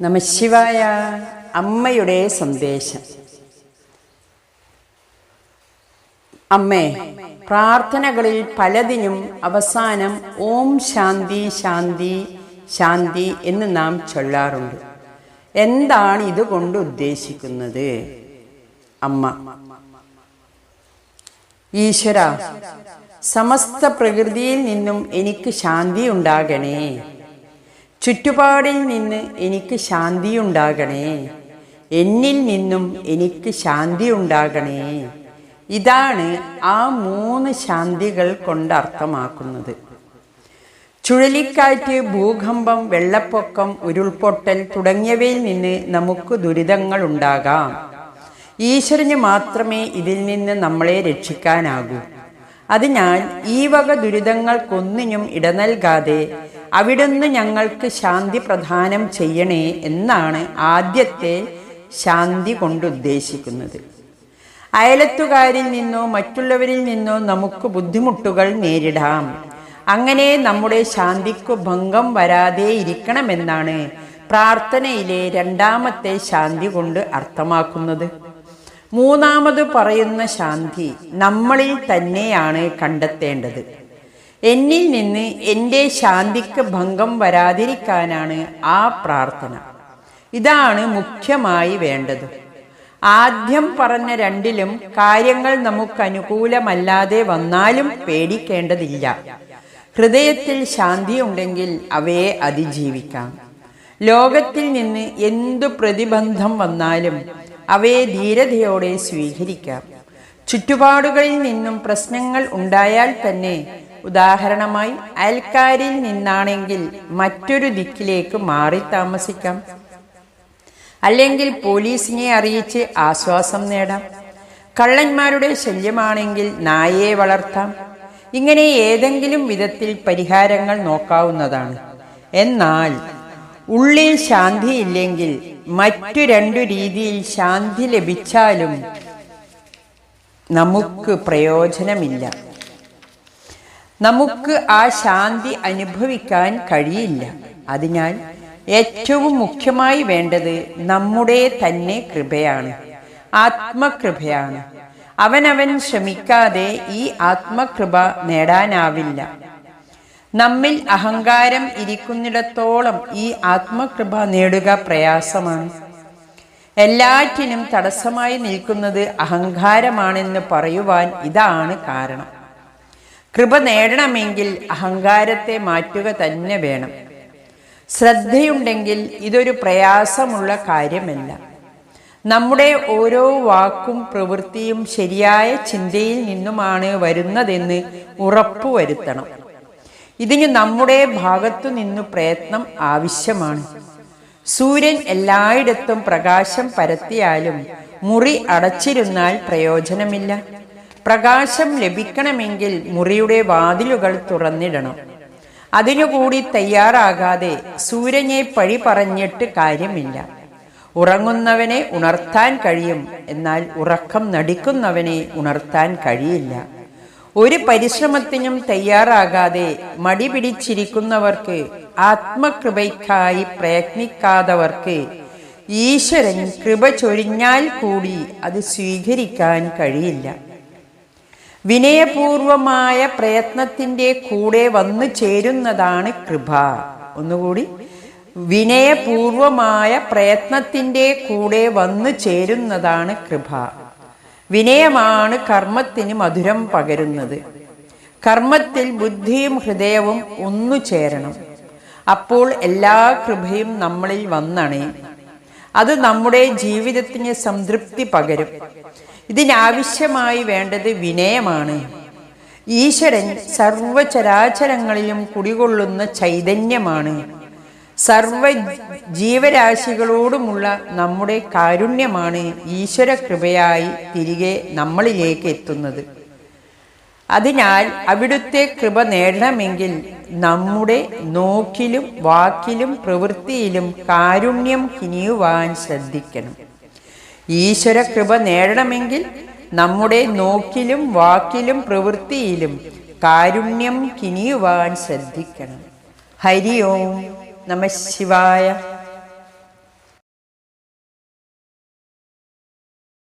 നമശിവായ അമ്മയുടെ സന്ദേശം. അമ്മേ പ്രാർത്ഥനകളിൽ പലതിനും അവസാനം ഓം ശാന്തി ശാന്തി ശാന്തി എന്ന് നാം ചൊല്ലാറുണ്ട്. എന്താണ് ഇതുകൊണ്ട് ഉദ്ദേശിക്കുന്നത്? അമ്മ. ഈശ്വര സമസ്ത പ്രകൃതിയിൽ നിന്നും എനിക്ക് ശാന്തി ഉണ്ടാകണേ. ചുറ്റുപാടിൽ നിന്ന് എനിക്ക് ശാന്തി ഉണ്ടാകണേ. എന്നിൽ നിന്നും എനിക്ക് ശാന്തി ഉണ്ടാകണേ. ഇതാണ് ആ മൂന്ന് ശാന്തികൾ കൊണ്ട് അർത്ഥമാക്കുന്നത്. ചുഴലിക്കാറ്റ് ഭൂകമ്പം വെള്ളപ്പൊക്കം ഉരുൾപൊട്ടൽ തുടങ്ങിയവയിൽ നിന്ന് നമുക്ക് ദുരിതങ്ങൾ ഉണ്ടാകാം. ഈശ്വരന് മാത്രമേ ഇതിൽ നിന്ന് നമ്മളെ രക്ഷിക്കാനാകൂ. അതിനാൽ ഈ വക ദുരിതങ്ങൾക്കൊന്നിനും ഇടനൽകാതെ അവിടുന്ന് ഞങ്ങൾക്ക് ശാന്തി പ്രദാനം ചെയ്യണേ എന്നാണ് ആദ്യത്തെ ശാന്തി കൊണ്ട് ഉദ്ദേശിക്കുന്നത് അയലത്തുകാരിൽ നിന്നോ മറ്റുള്ളവരിൽ നിന്നോ നമുക്ക് ബുദ്ധിമുട്ടുകൾ നേരിടാം. അങ്ങനെ നമ്മുടെ ശാന്തിക്കു ഭംഗം വരാതെ ഇരിക്കണമെന്നാണ് പ്രാർത്ഥനയിലെ രണ്ടാമത്തെ ശാന്തി കൊണ്ട് അർത്ഥമാക്കുന്നത്. മൂന്നാമത് പറയുന്ന ശാന്തി നമ്മളിൽ തന്നെയാണ് കണ്ടെത്തേണ്ടത്. എന്നിൽ നിന്ന് എന്റെ ശാന്തിക്ക് ഭംഗം വരാതിരിക്കാനാണ് ആ പ്രാർത്ഥന. ഇതാണ് മുഖ്യമായി വേണ്ടത്. ആദ്യം പറഞ്ഞ രണ്ടിലും കാര്യങ്ങൾ നമുക്ക് അനുകൂലമല്ലാതെ വന്നാലും പേടിക്കേണ്ടതില്ല. ഹൃദയത്തിൽ ശാന്തിയുണ്ടെങ്കിൽ അവയെ അതിജീവിക്കാം. ലോകത്തിൽ നിന്ന് എന്തു പ്രതിബന്ധം വന്നാലും അവയെ ധീരതയോടെ സ്വീകരിക്കാം. ചുറ്റുപാടുകളിൽ നിന്നും പ്രശ്നങ്ങൾ ഉണ്ടായാൽ തന്നെ ഉദാഹരണമായി അയൽക്കാരിൽ നിന്നാണെങ്കിൽ മറ്റൊരു ദിക്കിലേക്ക് മാറി താമസിക്കാം. അല്ലെങ്കിൽ പോലീസിനെ അറിയിച്ച് ആശ്വാസം നേടാം. കള്ളന്മാരുടെ ശല്യമാണെങ്കിൽ നായയെ വളർത്താം. ഇങ്ങനെ ഏതെങ്കിലും വിധത്തിൽ പരിഹാരങ്ങൾ നോക്കാവുന്നതാണ്. എന്നാൽ ഉള്ളിൽ ശാന്തി ഇല്ലെങ്കിൽ മറ്റു രണ്ടു രീതിയിൽ ശാന്തി ലഭിച്ചാലും നമുക്ക് പ്രയോജനമില്ല. നമുക്ക് ആ ശാന്തി അനുഭവിക്കാൻ കഴിയില്ല. അതിനാൽ ഏറ്റവും മുഖ്യമായി വേണ്ടത് നമ്മുടെ തന്നെ കൃപയാണ്. ആത്മകൃപയാണ്. അവനവൻ ശ്രമിക്കാതെ ഈ ആത്മകൃപ നേടാനാവില്ല. നമ്മിൽ അഹങ്കാരം ഇരിക്കുന്നിടത്തോളം ഈ ആത്മകൃപ നേടുക പ്രയാസമാണ്. എല്ലാറ്റിനും തടസ്സമായി നിൽക്കുന്നത് അഹങ്കാരമാണെന്ന് പറയുവാൻ ഇതാണ് കാരണം. കൃപ നേടണമെങ്കിൽ അഹങ്കാരത്തെ മാറ്റുക തന്നെ വേണം. ശ്രദ്ധയുണ്ടെങ്കിൽ ഇതൊരു പ്രയാസമുള്ള കാര്യമല്ല. നമ്മുടെ ഓരോ വാക്കും പ്രവൃത്തിയും ശരിയായ ചിന്തയിൽ നിന്നുമാണ് വരുന്നതെന്ന് ഉറപ്പുവരുത്തണം ഇതിന് നമ്മുടെ ഭാഗത്തു നിന്നു പ്രയത്നം ആവശ്യമാണ്. സൂര്യൻ എല്ലായിടത്തും പ്രകാശം പരത്തിയാലും മുറി അടച്ചിരുന്നാൽ പ്രയോജനമില്ല. പ്രകാശം ലഭിക്കണമെങ്കിൽ മുറിയുടെ വാതിലുകൾ തുറന്നിടണം. അതിനുകൂടി തയ്യാറാകാതെ സൂര്യനെ പഴി പറഞ്ഞിട്ട് കാര്യമില്ല. ഉറങ്ങുന്നവനെ ഉണർത്താൻ കഴിയും എന്നാൽ ഉറക്കം നടിക്കുന്നവനെ ഉണർത്താൻ കഴിയില്ല. ഒരു പരിശ്രമത്തിനും തയ്യാറാകാതെ മടി പിടിച്ചിരിക്കുന്നവർക്ക് ആത്മകൃപയ്ക്കായി പ്രയത്നിക്കാത്തവർക്ക് ഈശ്വരൻ കൃപ ചൊരിഞ്ഞാൽ കൂടി അത് സ്വീകരിക്കാൻ കഴിയില്ല. വിനയപൂർവമായ പ്രയത്നത്തിന്റെ കൂടെ വന്നു ചേരുന്നതാണ് കൃപ. ഒന്നുകൂടി. വിനയപൂർവമായ പ്രയത്നത്തിന്റെ കൂടെ വന്നു ചേരുന്നതാണ് കൃപ. വിനയമാണ് കർമ്മത്തിന് മധുരം പകരുന്നത്. കർമ്മത്തിൽ ബുദ്ധിയും ഹൃദയവും ഒന്നു ചേരണം. അപ്പോൾ എല്ലാ കൃപയും നമ്മളിൽ വന്നണയും അത് നമ്മുടെ ജീവിതത്തിന് സംതൃപ്തി പകരും. ഇതിനാവശ്യമായി വേണ്ടത് വിനയമാണ്. ഈശ്വരൻ സർവചരാചരങ്ങളിലും കുടികൊള്ളുന്ന ചൈതന്യമാണ്. സർവ ജീവരാശികളോടുമുള്ള നമ്മുടെ കാരുണ്യമാണ് ഈശ്വര കൃപയായി തിരികെ നമ്മളിലേക്ക് എത്തുന്നത്. അതിനാൽ അവിടുത്തെ കൃപ നേടണമെങ്കിൽ നമ്മുടെ നോക്കിലും വാക്കിലും പ്രവൃത്തിയിലും കാരുണ്യം കിനിയുവാൻ ശ്രദ്ധിക്കണം. ഈശ്വര കൃപ നേടണമെങ്കിൽ നമ്മുടെ നോക്കിലും വാക്കിലും പ്രവൃത്തിയിലും കാരുണ്യം കിനിയുവാൻ ശ്രദ്ധിക്കണം. ഹരി ഓം നമ ശിവായ.